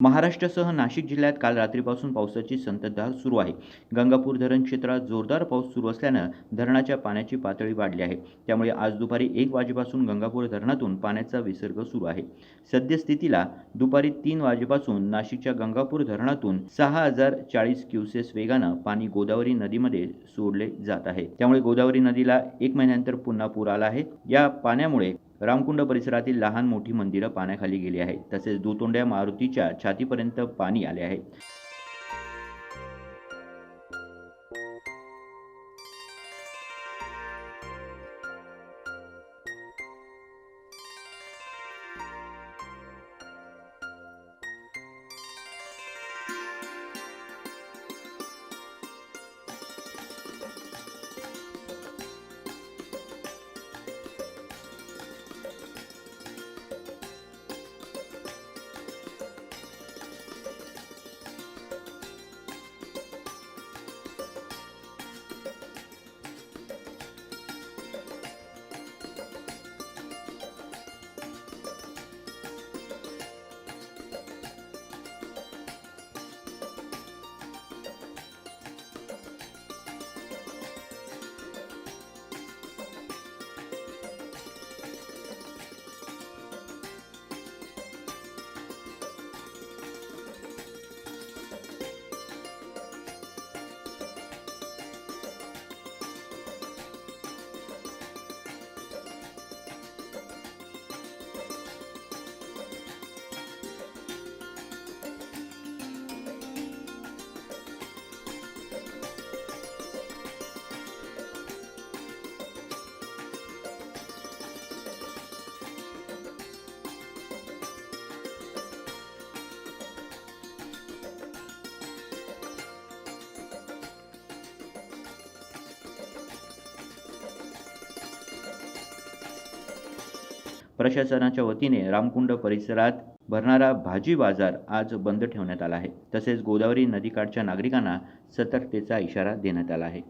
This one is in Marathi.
महाराष्ट्रासह नाशिक जिल्ह्यात काल रात्रीपासून पावसाची संततधार सुरू आहे. गंगापूर धरण क्षेत्रात जोरदार पाऊस सुरू असल्यानं धरणाच्या पाण्याची पातळी वाढली आहे. त्यामुळे आज दुपारी एक वाजेपासून गंगापूर धरणातून पाण्याचा विसर्ग सुरू आहे. सद्यस्थितीला दुपारी तीन वाजेपासून नाशिकच्या गंगापूर धरणातून सहा हजार चाळीस क्युसेस वेगानं पाणी गोदावरी नदीमध्ये सोडले जात आहे. त्यामुळे गोदावरी नदीला एक महिन्यानंतर पुन्हा पूर आला आहे. या पाण्यामुळे रामकुंड परिसरातील लहान मोठी मंदिरं पाण्याखाली गेली आहेत. तसेच दुतोंड्या मारुतीच्या छातीपर्यंत पाणी आले आहे. प्रशासनाच्या वतीने रामकुंड परिसरात भरणारा भाजी बाजार आज बंद ठेवण्यात आला आहे. तसेच गोदावरी नदीकाठच्या नागरिकांना सतर्कतेचा इशारा देण्यात आला आहे.